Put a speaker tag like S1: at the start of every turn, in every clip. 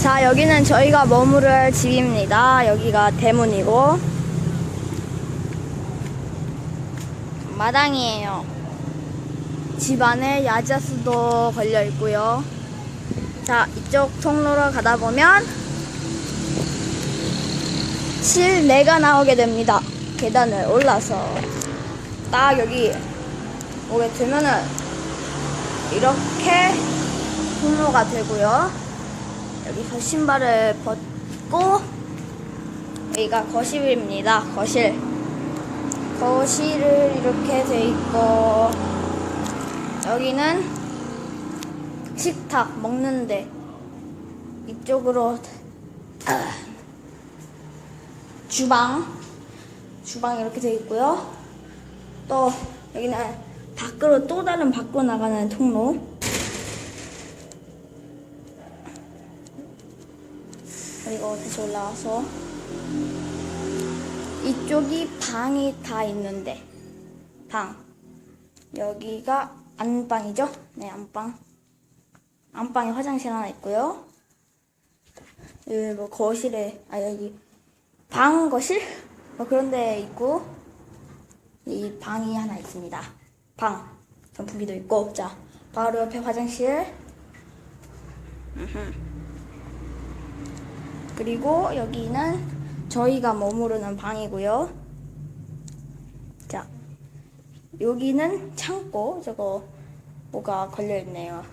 S1: 자, 여기는 저희가 머무를 집입니다. 여기가 대문이고. 마당이에요. 집 안에 야자수도 걸려 있고요. 자, 이쪽 통로로 가다 보면 실내가 나오게 됩니다. 계단을 올라서 딱 여기 오게 되면은 이렇게 통로가 되고요. 여기서 신발을 벗고 여기가 거실입니다. 거실. 거실을 이렇게 돼 있고 여기는 식탁 먹는데 이쪽으로 아, 주방 주방 이렇게 돼 있고요. 또 여기는 밖으로 또 다른 밖으로 나가는 통로 그리고 다시 올라와서 이쪽이 방이 다 있는데 방. 여기가 안방이죠? 네 안방. 안방에 화장실 하나 있고요. 여기 뭐 거실에 아 여기 방 거실? 뭐 그런 데 있고 이 방이 하나 있습니다. 방. 선풍기도 있고 자 바로 옆에 화장실 그리고 여기는 저희가 머무르는 방이고요. 자, 여기는 창고. 저거 뭐가 걸려 있네요.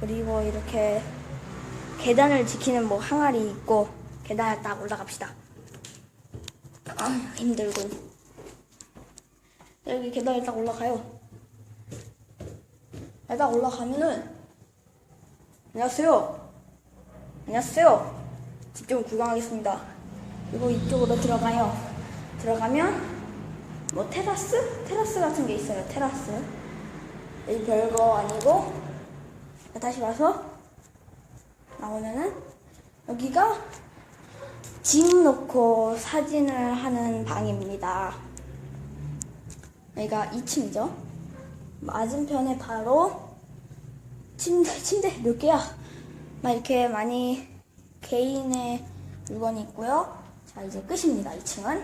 S1: 그리고 이렇게 계단을 지키는 뭐 항아리 있고 계단을 딱 올라갑시다. 아, 힘들군. 여기 계단에 딱 올라가요. 딱 올라가면은 안녕하세요. 안녕하세요. 집좀 구경하겠습니다. 그리고 이쪽으로 들어가요. 들어가면 뭐 테라스? 테라스 같은 게 있어요. 테라스. 여기 별거 아니고 다시 와서 나오면은 여기가 짐 놓고 사진을 하는 방입니다. 여기가 2층이죠. 맞은편에 바로 침대, 침대 몇 개야? 막 이렇게 많이 개인의 물건이 있고요. 자, 이제 끝입니다. 2층은.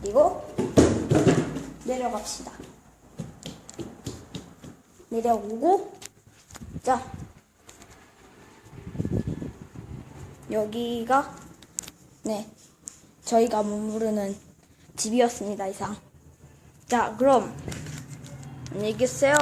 S1: 그리고 내려갑시다. 내려오고, 자, 여기가, 네, 저희가 머무르는 집이었습니다. 이상. 자, 그럼, 안녕히 계세요.